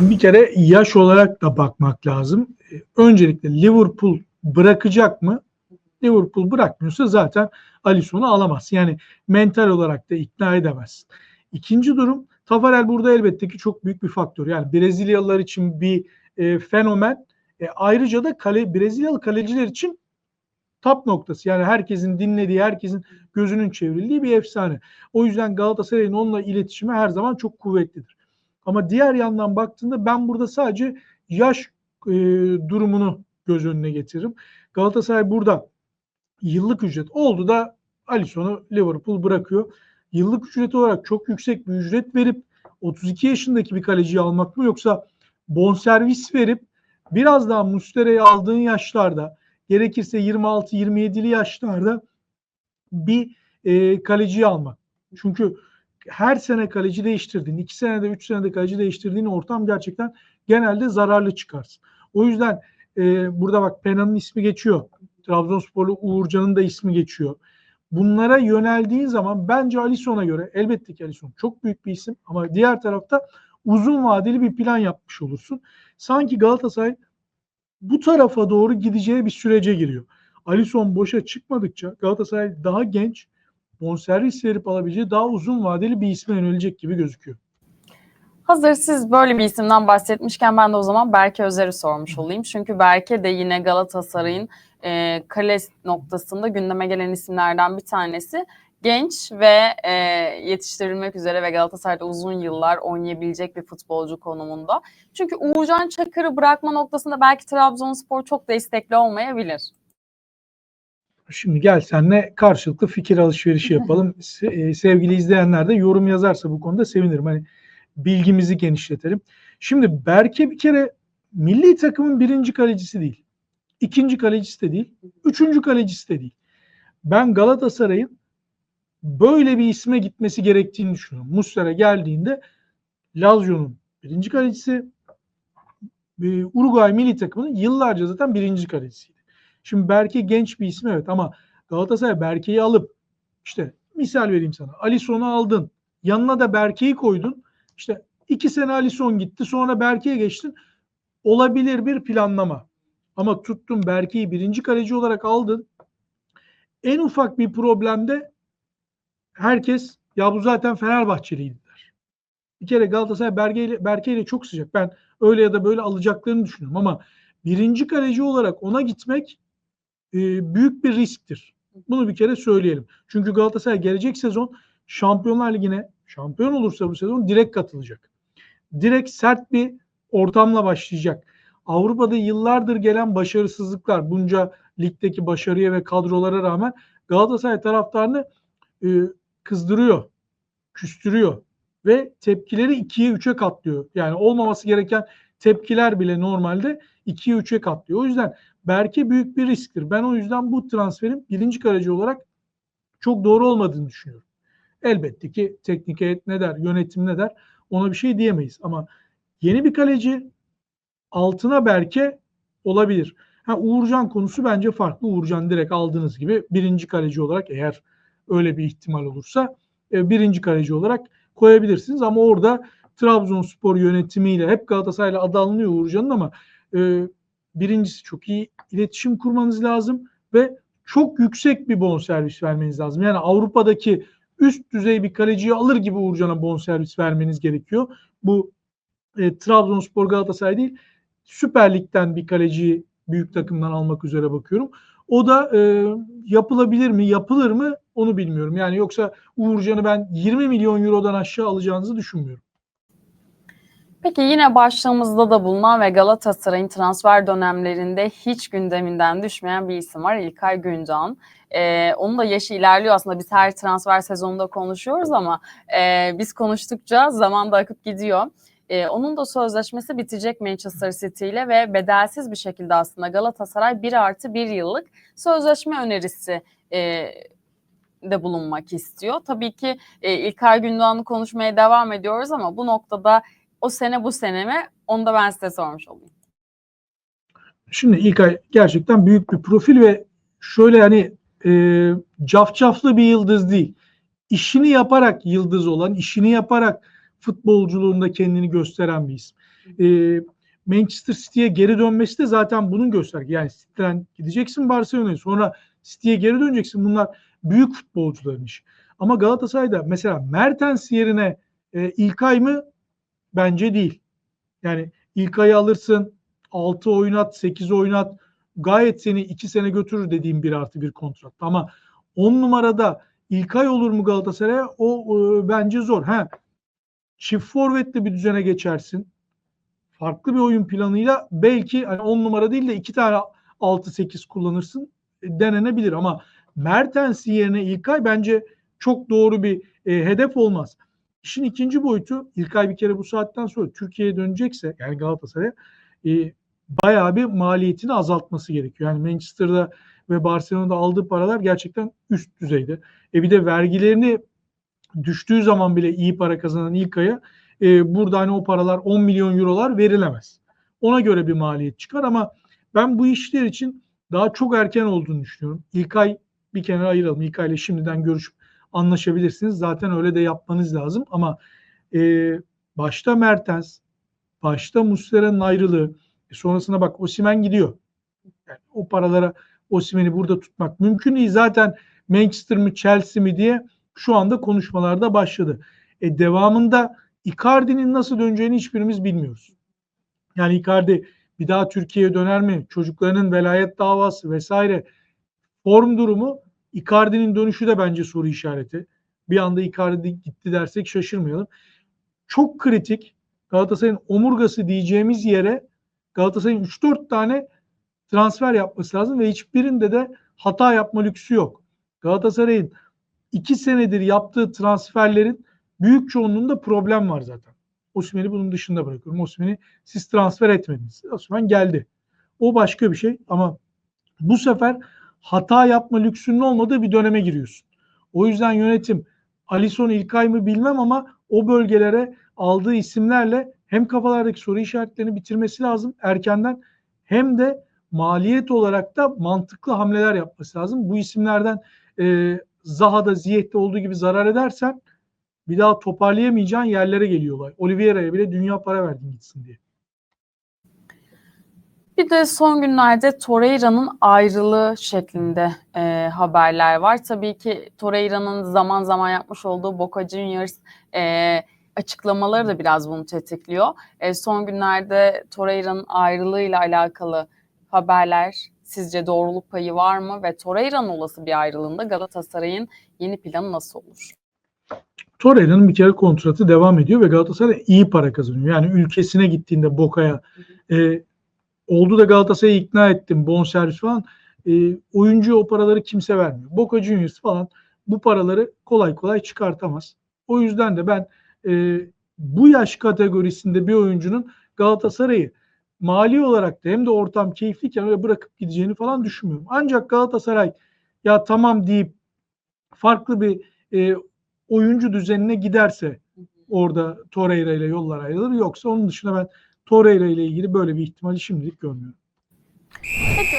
Bir kere yaş olarak da bakmak lazım. Ee, Öncelikle Liverpool bırakacak mı? Liverpool bırakmıyorsa zaten Alisson'u alamaz. Yani mental olarak da ikna edemezsin. İkinci durum Tafarel burada elbette ki çok büyük bir faktör. Yani Brezilyalılar için bir e, fenomen. E, ayrıca da kale, Brezilyalı kaleciler için top noktası. Yani herkesin dinlediği, herkesin gözünün çevrildiği bir efsane. O yüzden Galatasaray'ın onunla iletişimi her zaman çok kuvvetlidir. Ama diğer yandan baktığında ben burada sadece yaş e, durumunu göz önüne getiririm. Galatasaray burada yıllık ücret oldu da Alisson'u Liverpool bırakıyor. Yıllık ücret olarak çok yüksek bir ücret verip 32 yaşındaki bir kaleciyi almak mı yoksa bonservis verip biraz daha Mustera'yı aldığın yaşlarda gerekirse 26-27'li yaşlarda bir e, kaleciyi almak. Çünkü her sene kaleci değiştirdiğin, iki senede, üç senede kaleci değiştirdiğin ortam gerçekten genelde zararlı çıkarsın. O yüzden e, burada bak Pena'nın ismi geçiyor. Trabzonsporlu Uğurcan'ın da ismi geçiyor. Bunlara yöneldiğin zaman bence Alisson'a göre elbette ki Alisson çok büyük bir isim ama diğer tarafta uzun vadeli bir plan yapmış olursun. Sanki Galatasaray bu tarafa doğru gideceği bir sürece giriyor. Alisson boşa çıkmadıkça Galatasaray daha genç, bonservis verip alabileceği daha uzun vadeli bir isme yönelecek gibi gözüküyor. Hazır siz böyle bir isimden bahsetmişken ben de o zaman Berke Özer'i sormuş olayım. Çünkü Berke de yine Galatasaray'ın e, kale noktasında gündeme gelen isimlerden bir tanesi. Genç ve e, yetiştirilmek üzere ve Galatasaray'da uzun yıllar oynayabilecek bir futbolcu konumunda. Çünkü Uğurcan Çakır'ı bırakma noktasında belki Trabzonspor çok destekli olmayabilir. Şimdi gel senle karşılıklı fikir alışverişi yapalım. E, sevgili izleyenler de yorum yazarsa bu konuda sevinirim. Hani bilgimizi genişletelim. Şimdi Berke bir kere milli takımın birinci kalecisi değil. ikinci kalecisi de değil. Üçüncü kalecisi de değil. Ben Galatasaray'ın böyle bir isme gitmesi gerektiğini düşünüyorum. Muslera geldiğinde Lazio'nun birinci kalecisi e, Uruguay milli takımının yıllarca zaten birinci kalecisiydi. Şimdi Berke genç bir isim evet ama Galatasaray Berke'yi alıp işte misal vereyim sana. Alisson'u aldın. Yanına da Berke'yi koydun. İşte iki sene Alisson gitti. Sonra Berke'ye geçtin. Olabilir bir planlama. Ama tuttun Berke'yi birinci kaleci olarak aldın. En ufak bir problemde herkes ya bu zaten Fenerbahçeliydi der. Bir kere Galatasaray Berke ile, Berke ile çok sıcak. Ben öyle ya da böyle alacaklarını düşünüyorum ama birinci kaleci olarak ona gitmek e, büyük bir risktir. Bunu bir kere söyleyelim. Çünkü Galatasaray gelecek sezon Şampiyonlar Ligi'ne şampiyon olursa bu sezon direkt katılacak. Direkt sert bir ortamla başlayacak. Avrupa'da yıllardır gelen başarısızlıklar, bunca ligdeki başarıya ve kadrolara rağmen Galatasaray taraftarını e, kızdırıyor, küstürüyor ve tepkileri ikiye üçe katlıyor. Yani olmaması gereken tepkiler bile normalde ikiye üçe katlıyor. O yüzden Berke büyük bir risktir. Ben o yüzden bu transferin birinci kaleci olarak çok doğru olmadığını düşünüyorum. Elbette ki teknik heyet ne der, yönetim ne der ona bir şey diyemeyiz. Ama yeni bir kaleci altına Berke olabilir. Ha, Uğurcan konusu bence farklı. Uğurcan direkt aldığınız gibi birinci kaleci olarak eğer öyle bir ihtimal olursa e, birinci kaleci olarak koyabilirsiniz. Ama orada Trabzonspor yönetimiyle hep Galatasaray'la adı alınıyor Uğurcan'ın ama e, birincisi çok iyi iletişim kurmanız lazım ve çok yüksek bir bonservis vermeniz lazım. Yani Avrupa'daki üst düzey bir kaleciyi alır gibi Uğurcan'a bonservis vermeniz gerekiyor. Bu e, Trabzonspor Galatasaray değil Süper Lig'den bir kaleciyi büyük takımdan almak üzere bakıyorum. O da e, yapılabilir mi, yapılır mı onu bilmiyorum. Yani yoksa Uğurcan'ı ben 20 milyon eurodan aşağı alacağınızı düşünmüyorum. Peki yine başlığımızda da bulunan ve Galatasaray'ın transfer dönemlerinde hiç gündeminden düşmeyen bir isim var İlkay Gündoğan. Ee, onun da yaşı ilerliyor aslında biz her transfer sezonunda konuşuyoruz ama e, biz konuştukça zaman da akıp gidiyor. Ee, onun da sözleşmesi bitecek Manchester City ile ve bedelsiz bir şekilde aslında Galatasaray 1 artı 1 yıllık sözleşme önerisi e, de bulunmak istiyor. Tabii ki e, İlkay Gündoğan'ı konuşmaya devam ediyoruz ama bu noktada o sene bu sene mi? Onu da ben size sormuş olayım. Şimdi İlkay gerçekten büyük bir profil ve şöyle hani e, cafcaflı bir yıldız değil. İşini yaparak yıldız olan, işini yaparak futbolculuğunda kendini gösteren bir isim. e, Manchester City'ye geri dönmesi de zaten bunun gösterge. Yani City'den gideceksin Barcelona'ya sonra City'ye geri döneceksin. Bunlar büyük futbolcuların işi. Ama Galatasaray'da mesela Mertens yerine e, İlkay mı? Bence değil. Yani İlkay'ı alırsın 6 oynat, 8 oynat gayet seni 2 sene götürür dediğim bir artı bir kontrat. Ama 10 numarada İlkay olur mu Galatasaray'a? O e, bence zor. Ha, çift forvetli bir düzene geçersin. Farklı bir oyun planıyla belki hani 10 numara değil de 2 tane 6-8 kullanırsın e, denenebilir ama Mertens yerine İlkay bence çok doğru bir e, hedef olmaz. İşin ikinci boyutu İlkay bir kere bu saatten sonra Türkiye'ye dönecekse yani Galatasaray'a e, bayağı bir maliyetini azaltması gerekiyor. Yani Manchester'da ve Barcelona'da aldığı paralar gerçekten üst düzeyde. E bir de vergilerini düştüğü zaman bile iyi para kazanan İlkay'a e, burada hani o paralar 10 milyon eurolar verilemez. Ona göre bir maliyet çıkar ama ben bu işler için daha çok erken olduğunu düşünüyorum. İlkay bir kenara ayıralım. İlkay ile şimdiden görüşüp anlaşabilirsiniz. Zaten öyle de yapmanız lazım ama e, başta Mertens, başta Muslera'nın ayrılığı, e, sonrasına bak Osimen gidiyor. Yani o paralara Osimen'i burada tutmak mümkün değil. Zaten Manchester mi Chelsea mi diye şu anda konuşmalarda başladı. E, devamında Icardi'nin nasıl döneceğini hiçbirimiz bilmiyoruz. Yani Icardi bir daha Türkiye'ye döner mi? Çocuklarının velayet davası vesaire form durumu Icardi'nin dönüşü de bence soru işareti. Bir anda Icardi gitti dersek şaşırmayalım. Çok kritik Galatasaray'ın omurgası diyeceğimiz yere Galatasaray'ın 3-4 tane transfer yapması lazım ve hiçbirinde de hata yapma lüksü yok. Galatasaray'ın 2 senedir yaptığı transferlerin büyük çoğunluğunda problem var zaten. Osimhen'i bunun dışında bırakıyorum. Osimhen'i siz transfer etmediniz. Osimhen geldi. O başka bir şey ama bu sefer hata yapma lüksünün olmadığı bir döneme giriyorsun. O yüzden yönetim Alisson İlkay mı bilmem ama o bölgelere aldığı isimlerle hem kafalardaki soru işaretlerini bitirmesi lazım erkenden hem de maliyet olarak da mantıklı hamleler yapması lazım. Bu isimlerden e, Zaha'da, Ziyeh'te olduğu gibi zarar edersen bir daha toparlayamayacağın yerlere geliyorlar. Oliveira'ya bile dünya para verdin gitsin diye. Bir de son günlerde Torreira'nın ayrılığı şeklinde e, haberler var. Tabii ki Torreira'nın zaman zaman yapmış olduğu Boca Juniors e, açıklamaları da biraz bunu tetikliyor. E, son günlerde Torreira'nın ayrılığıyla alakalı haberler sizce doğruluk payı var mı? Ve Torreira'nın olası bir ayrılığında Galatasaray'ın yeni planı nasıl olur? Torreira'nın bir kere kontratı devam ediyor ve Galatasaray iyi para kazanıyor. Yani ülkesine gittiğinde Boca'ya e, oldu da Galatasaray'ı ikna ettim bonservis falan. E, oyuncu o paraları kimse vermiyor. Boca Juniors falan bu paraları kolay kolay çıkartamaz. O yüzden de ben e, bu yaş kategorisinde bir oyuncunun Galatasaray'ı mali olarak da hem de ortam keyifliyken öyle bırakıp gideceğini falan düşünmüyorum. Ancak Galatasaray ya tamam deyip farklı bir e, oyuncu düzenine giderse orada Torreira ile yollar ayrılır. Yoksa onun dışında ben Torreira ile ilgili böyle bir ihtimali şimdilik görmüyorum. Peki